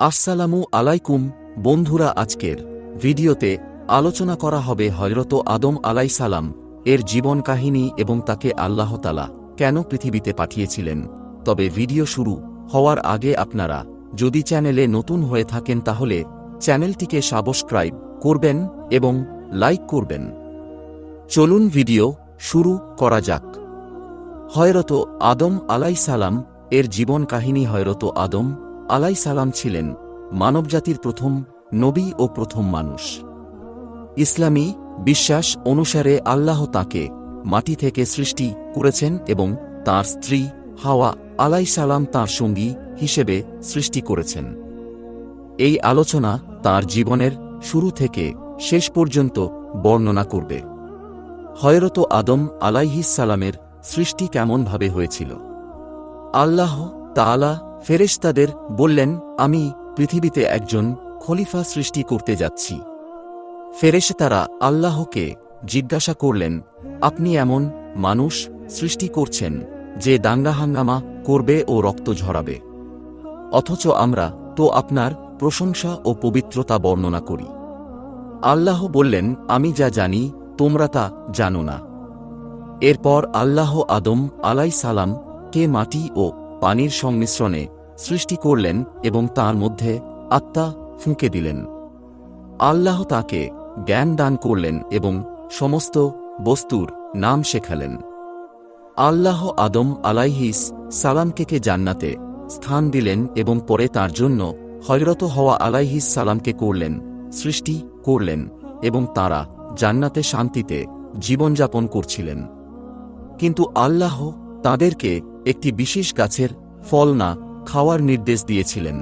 আসসালামু আলাইকুম, বন্ধুরা, আজকের ভিডিওতে আলোচনা করা হবে হজরত আদম আলাই সালাম, এর জীবন কাহিনী এবং তাকে আল্লাহতালা কেন পৃথিবীতে পাঠিয়েছিলেন। তবে ভিডিও শুরু হওয়ার আগে আপনারা যদি চ্যানেলে নতুন হয়ে থাকেন তাহলে চ্যানেলটিকে সাবস্ক্রাইব করবেন এবং লাইক করবেন। চলুন ভিডিও শুরু করা যাক। হয়রত আদম আলাই সালাম, এর জীবন কাহিনী হয়রত আদম আলাই সালাম ছিলেন মানবজাতির প্রথম নবী ও প্রথম মানুষ। ইসলামী বিশ্বাস অনুসারে আল্লাহ তাকে মাটি থেকে সৃষ্টি করেছেন এবং তার স্ত্রী হাওয়া আলাই সালাম তাঁর সঙ্গী হিসেবে সৃষ্টি করেছেন। এই আলোচনা তার জীবনের শুরু থেকে শেষ পর্যন্ত বর্ণনা করবে। হয়রত আদম আলাইহিস সালামের সৃষ্টি কেমনভাবে হয়েছিল? আল্লাহ তাআলা ফেরেশতাদের বললেন, আমি পৃথিবীতে একজন খলিফা সৃষ্টি করতে যাচ্ছি। ফেরেশতারা আল্লাহকে জিজ্ঞাসা করলেন, আপনি এমন মানুষ সৃষ্টি করছেন যে দাঙ্গা হাঙ্গামা করবে ও রক্ত ঝরাবে। অথচ আমরা তো আপনার প্রশংসা ও পবিত্রতা বর্ণনা করি। আল্লাহ বললেন, আমি যা জানি, তোমরা তা জানো না। এরপর আল্লাহ আদম আলাই সালাম কে মাটি ও পানির সংমিশ্রণে সৃষ্টি করলেন এবং তার মধ্যে আত্মা ফুঁকে দিলেন। আল্লাহ তাকে জ্ঞান দান করলেন এবং সমস্ত বস্তুর নাম শেখালেন। আল্লাহ আদম আলাইহিস সালামকে জান্নাতে স্থান দিলেন এবং পরে তার জন্য হয়রত হওয়া আলাইহিস সালামকে করলেন, সৃষ্টি করলেন এবং তারা জান্নাতে শান্তিতে জীবনযাপন করছিলেন। কিন্তু আল্লাহ তাদেরকে একটি বিশেষ গাছের ফল না খাওয়ার নির্দেশ দিয়েছিলেন।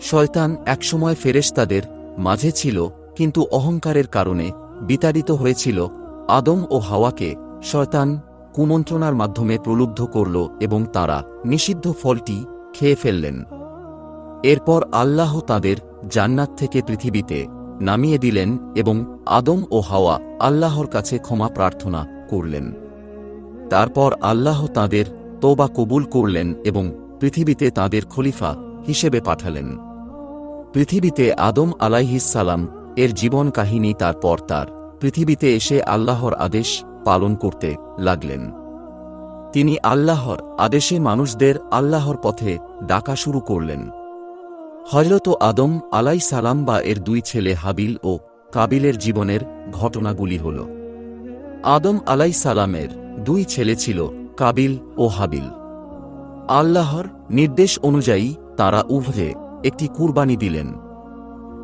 শয়তান একসময় ফেরেশতাদের মাঝে ছিল, কিন্তু অহংকারের কারণে বিতাড়িত হয়েছিল। আদম ও হাওয়াকে শয়তান কুমন্ত্রণার মাধ্যমে প্রলুব্ধ করল এবং তারা নিষিদ্ধ ফলটি খেয়ে ফেললেন। এরপর আল্লাহ তাদের জান্নাত থেকে পৃথিবীতে নামিয়ে দিলেন এবং আদম ও হাওয়া আল্লাহর কাছে ক্ষমা প্রার্থনা করলেন। তারপর আল্লাহ তাদের তোবা কবুল করলেন এবং পৃথিবীতে তাদের খলিফা হিসেবে পাঠালেন। পৃথিবীতে আদম আলাইহিসালাম এর জীবন কাহিনী তারপর তার। পৃথিবীতে এসে আল্লাহর আদেশ পালন করতে লাগলেন। তিনি আল্লাহর আদেশে মানুষদের আল্লাহর পথে ডাকা শুরু করলেন। হজরত আদম আলাই সালাম বা এর দুই ছেলে হাবিল ও কাবিলের জীবনের ঘটনাগুলি হল। আদম আলাই সালামের দুই ছেলে ছিল কাবিল ও হাবিল। আল্লাহর নির্দেশ অনুযায়ী তারা উভয়ে একটি কুরবানি দিলেন।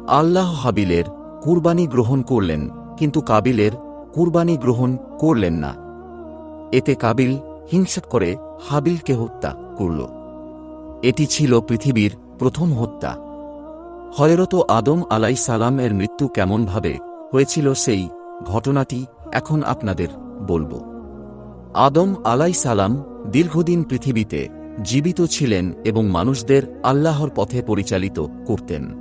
আল্লাহ হাবিলের কুরবানি গ্রহণ করলেন, কিন্তু কাবিলের কুরবানি গ্রহণ করলেন না। এতে কাবিল হিংসা করে হাবিলকে হত্যা করল। এটি ছিল পৃথিবীর প্রথম হত্যা। হয়রত আদম আলাই সালামের মৃত্যু কেমনভাবে হয়েছিল সেই ঘটনাটি এখন আপনাদের বলব। আদম আলাই সালাম দীর্ঘদিন পৃথিবীতে জীবিত ছিলেন এবং মানুষদের আল্লাহর পথে পরিচালিত করতেন।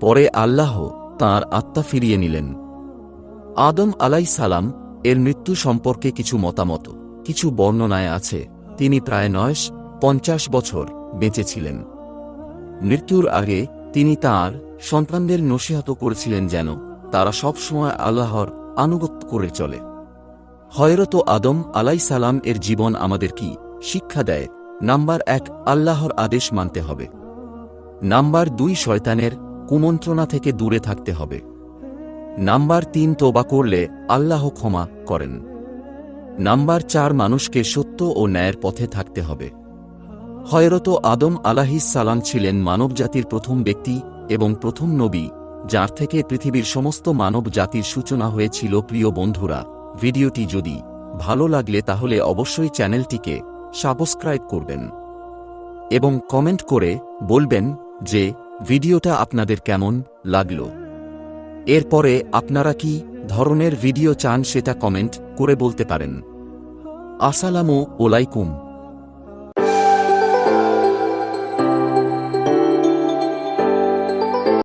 পরে আল্লাহ তাঁর আত্মা ফিরিয়ে নিলেন। আদম আলাই সালাম এর মৃত্যু সম্পর্কে কিছু মতামত, কিছু বর্ণনায় আছে। তিনি প্রায় নয়শ পঞ্চাশ বছর বেঁচেছিলেন মৃত্যুর আগে তিনি তার সন্তানদের নসিহত করেছিলেন যেন তারা সবসময় আল্লাহর আনুগত্য করে চলে। হয়রত আদম আলাই সালাম এর জীবন আমাদের কি শিক্ষা দেয় নাম্বার এক, আল্লাহর আদেশ মানতে হবে। নাম্বার দুই, শয়তানের কুমন্ত্রণা থেকে দূরে থাকতে হবে। নাম্বার তিন তোবা করলে আল্লাহ ক্ষমা করেন। নাম্বার চার, মানুষকে সত্য ও ন্যায়ের পথে থাকতে হবে। হয়রত আদম আলাহিস সালাম ছিলেন মানবজাতির প্রথম ব্যক্তি এবং প্রথম নবী, যার থেকে পৃথিবীর সমস্ত মানব জাতির সূচনা হয়েছিল প্রিয় বন্ধুরা। ভিডিওটি যদি ভালো লাগলে তাহলে অবশ্যই চ্যানেলটিকে সাবস্ক্রাইব করবেন এবং কমেন্ট করে বলবেন যে ভিডিওটা আপনাদের কেমন লাগল। এরপরে আপনারা কি ধরনের ভিডিও চান সেটা কমেন্ট করে বলতে পারেন। আসসালামু আলাইকুম।